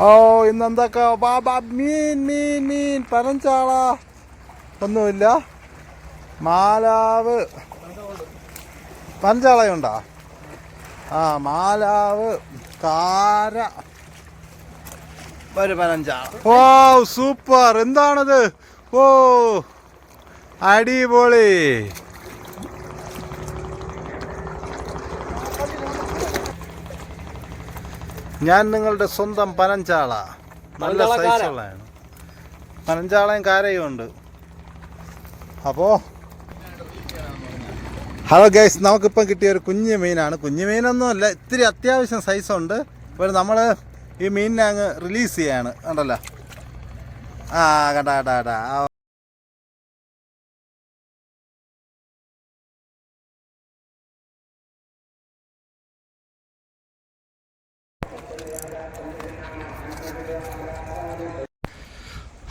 ഓ ഇന്നെന്തൊക്കെ? ബാബാ മീൻ മീൻ മീൻ. പനഞ്ചാള. ഒന്നുമില്ല. മാലാവ്. പനഞ്ചാളയുണ്ടോ? ആ മാലാവ് കാര ഒരു പനഞ്ചാള. ഓ സൂപ്പർ. എന്താണത്? ഓ അടിപൊളി. ഞാൻ നിങ്ങളുടെ സ്വന്തം പനഞ്ചാള. നല്ല. സൈസുള്ളതാണ് പനഞ്ചാളയും കാരയും ഉണ്ട്. അപ്പോൾ ഹലോ ഗൈസ് നമുക്കിപ്പം കിട്ടിയ ഒരു കുഞ്ഞു മീനാണ്. കുഞ്ഞു മീനൊന്നും അല്ല ഇത്തിരി അത്യാവശ്യം സൈസുണ്ട് ഇപ്പോൾ നമ്മൾ ഈ മീനിനെ അങ്ങ് റിലീസ് ചെയ്യാണ്. കണ്ടല്ലോ? ആ കണ്ടാ കണ്ടാ കണ്ടാ.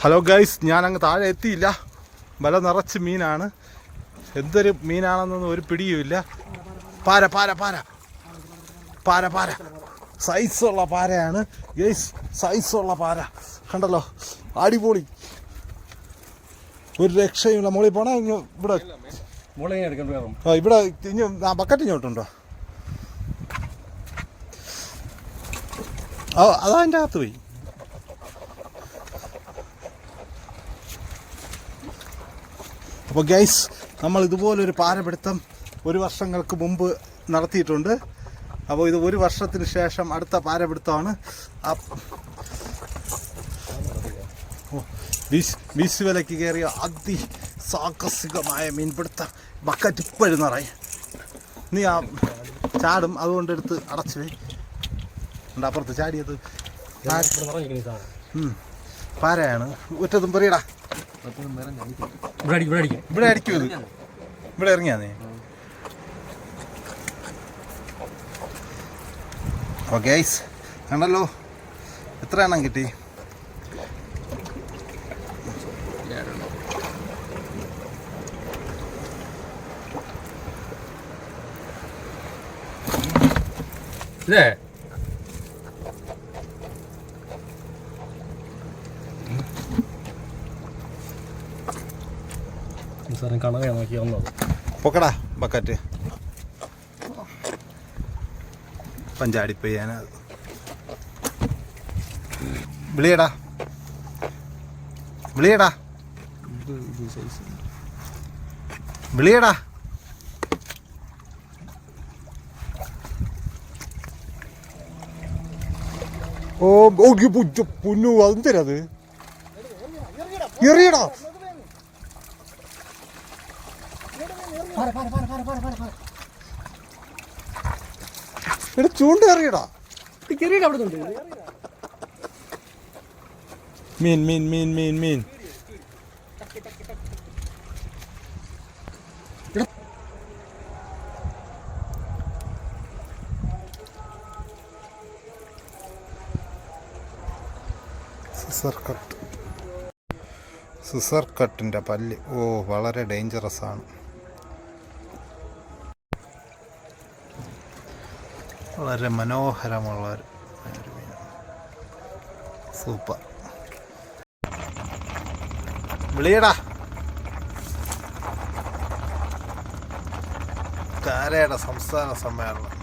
ഹലോ ഗൈസ് ഞാൻ അങ്ങ് താഴെ എത്തിയില്ല. വല നിറച്ച് മീനാണ്. എന്തൊരു മീനാണെന്നൊന്നും ഒരു പിടിയുമില്ല. പാര പാര പാര. പാര പാര. സൈസുള്ള പാരയാണ്. ഗൈസ് സൈസുള്ള പാര. കണ്ടല്ലോ? അടിപൊളി. ഒരു രക്ഷയുമില്ല. മോളിൽ പോണേ ഇനി ഇവിടെ. ആ, ഇവിടെ ഇനി ആ ബക്കറ്റ് ഇങ്ങോട്ടുണ്ടോ ഓ അതാ അതിന്റെ അകത്ത് പോയി. അപ്പോൾ ഗൈസ് നമ്മൾ ഇതുപോലൊരു പാരപിടുത്തം ഒരു വർഷങ്ങൾക്ക് മുമ്പ് നടത്തിയിട്ടുണ്ട്. അപ്പോൾ ഇത് ഒരു വർഷത്തിന് ശേഷം അടുത്ത പാരപിടുത്തമാണ്. ബീസ് വിലയ്ക്ക് കയറിയ അതി സാഹസികമായ മീൻപിടുത്തം ബക്കറ്റ് ഇപ്പോഴും നിറയും. നീ ആ ചാടും അതുകൊണ്ട് എടുത്ത് അടച്ചു ഉണ്ട് അപ്പുറത്ത് ചാടിയത്. പാരയാണ്. ഒറ്റതും പറയടാ. ഇവിടെ അടിക്കും ഇവിടെ അടിക്കും ഇവിടെ അടിക്കും ഇത്. ഇവിടെ ഇറങ്ങിയാ ഓക്കെ ഐസ് ആണല്ലോ എത്ര എണ്ണം കിട്ടി? ഇതേ സാറിന് കണവയാ നോക്കി വന്നത്. പൊക്കടാ ബക്കറ്റ്. പഞ്ചാടിപ്പയ്യാന. വിളിയടാ. വിളിയടാ. വിളിയടാ. ഓ ഓ പുന്നു അതെന്തരത് എറിയടാ. എടാ ചൂണ്ട എറിയടാ ചെറിയ അവിടെ ഉണ്ട് മീൻ മീൻ മീൻ മീൻ മീൻ. സിസർ കട്ട് സിസർ കട്ടിന്റെ പല്ല്. ഓ വളരെ ഡേഞ്ചറസ് ആണ്. വളരെ മനോഹരമുള്ള ഒരു സൂപ്പർ. വിളിയടാ. കാരയുടെ സംസ്ഥാന സമ്മേളനം.